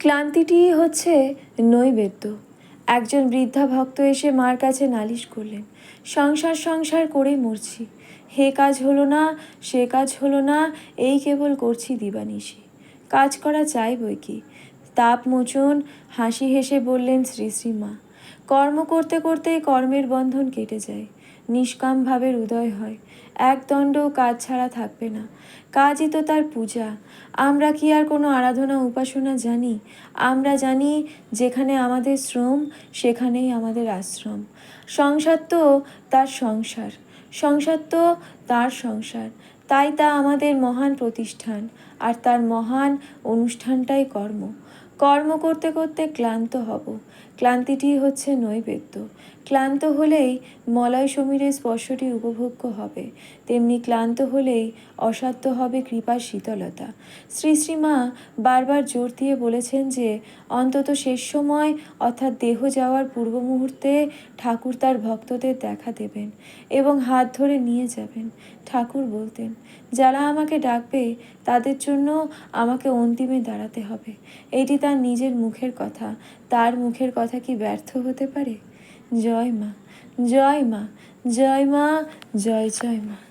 ক্লান্তিটি হচ্ছে নৈবেদ্য। একজন বৃদ্ধা ভক্ত এসে মার কাছে নালিশ করলেন, সংসার সংসার করে মরছি। হে কাজ হলো না, সে কাজ হলো না, এই কেবল করছি দিবানিশি। কাজ করা চাই বই কি? তাপ মোচন হাসি হেসে বললেন শ্রী শ্রী মা কর্ম করতে করতে কর্মের বন্ধন কেটে যায়। নিষ্কাম ভাবের উদয় হয়। এক দণ্ড কাজ ছাড়া থাকবে না। কাজই তো তার পূজা। আমরা কি আর কোনো আরাধনা উপাসনা জানি? আমরা জানি যেখানে আমাদের শ্রম, সেখানেই আমাদের আশ্রম। সংসার তো তার সংসার। সংসার তো তার সংসার। তাই তা আমাদের মহান প্রতিষ্ঠান, আর তার মহান অনুষ্ঠানটাই কর্ম। কর্ম করতে করতে ক্লান্ত হব। ক্লান্তিটি হচ্ছে নৈবেদ্য। ক্লান্ত হলেই মলয় সমীরের স্পর্শটি উপভোগ্য হবে। তেমনি ক্লান্ত হলেই অসাধ্য হবে কৃপার শীতলতা। শ্রী শ্রীমা বারবার জোর দিয়ে বলেছেন যে, অন্তত শেষ সময় অর্থাৎ দেহ যাওয়ার পূর্ব মুহূর্তে ঠাকুর তার ভক্তদের দেখা দেবেন এবং হাত ধরে নিয়ে যাবেন। ঠাকুর বলতেন যারা আমাকে ডাকবে, তাদের জন্য আমাকে অন্তিমে দাঁড়াতে হবে। এটি তার নিজের মুখের কথা। তার মুখের কথা কি ব্যর্থ হতে পারে? জয় মা জয় মা জয় মা, জয় জয় মা।